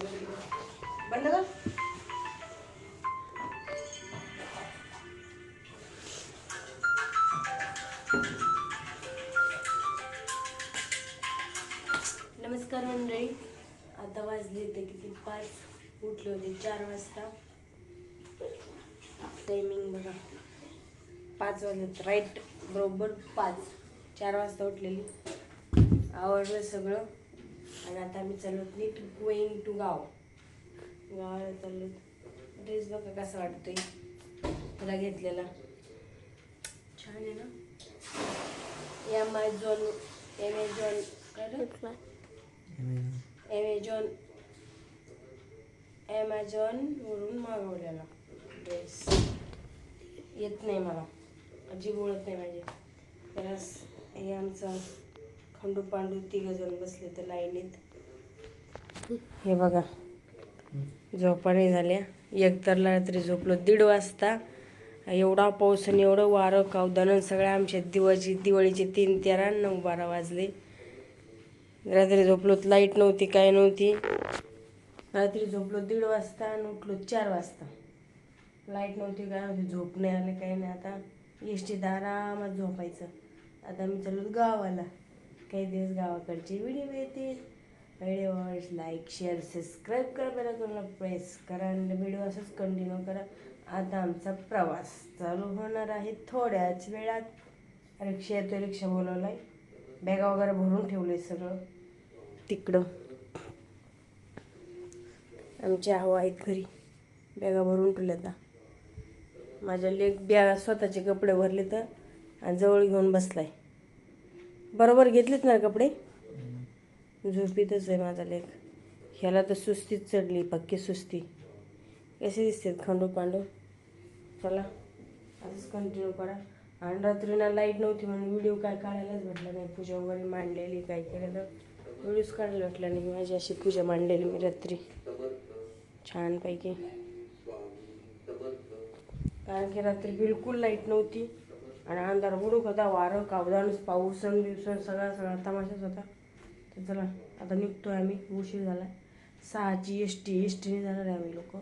बंद कर. नमस्कार मंडळी. आता वाजले ते किती? पाच. उठले होते चार वाजता. टायमिंग बघा. पाच वाजत. राईट बरोबर पाच. चार वाजता उठलेली. आवडलं सगळं. आणि आता आम्ही चाललो नीट गोईंग टू गाव. गावाला चाललो ड्रेस बघा कसा वाटतोय. त्याला घेतलेला. छान आहे ना? ॲमेझॉन ॲमेझॉन काय? ॲमेझॉन ॲमेझॉनवरून मागवलेला ड्रेस येत नाही मला. अजिब ओळख नाही माझी स- हे आमचं खंडू पांडू तिघ जण बसले तर लाईनीत हे बघा. झोपाने झाल्या. एक तर रात्री झोपलो दीड वाजता. एवढा पाऊस आणि एवढं वारं कावदानं सगळ्या आमच्या दिवाळीची दिवाळीचे तीन तेरा नऊ बारा वाजले. रात्री झोपलो लाइट नव्हती काय नव्हती. रात्री झोपलो दीड वाजता आणि उठलो चार वाजता. लाइट नव्हती काय नव्हती झोप नाही आले काही नाही. आता एस टी आरामात झोपायचं. आता मी चाललो गावाला. काही दिवस गावाकडचे व्हिडिओ मिळतील. व्हिडिओवर लाईक शेअर सबस्क्राईब करा. बेल आयकॉनला प्रेस करा आणि व्हिडिओ असंच कंटिन्यू करा. आता आमचा प्रवास चालू होणार आहे थोड्याच वेळात. रिक्षा येतो रिक्षा बोलवलाय. बॅगा वगैरे भरून ठेवले सगळं. तिकडं. आमची आहो आहेत घरी. बॅगा भरून ठेवल्या आता. माझ्या लेक बॅगा स्वतःचे कपडे भरले तर आणि जवळ घेऊन बसलाय. बरोबर घेतलेत ना कपडे? झोपीतच आहे माझा लेख. ह्याला तर सुस्तीच चढली पक्की सुस्ती. कसे दिसतात खंडू पांडू? चला असंच कंटिन्यू करा. आणि रात्रीला लाइट नव्हती म्हणून व्हिडिओ काय काढायलाच भेटला नाही. पूजा वगैरे मांडलेली काय केलेलं? व्हिडिओच काढायला भेटला नाही. माझी अशी पूजा मांडलेली मी रात्री. छानपैकी. कारण की रात्री बिलकुल लाइट नव्हती. आणि अंधार बुडूक होता वारं कावदान पाऊसन बिवसन सगळा सगळा तमाशाच होता. तर चला आता आहे आम्ही उशीर झाला सहाची एस टी एस टीने जाणार आहे आम्ही लोक.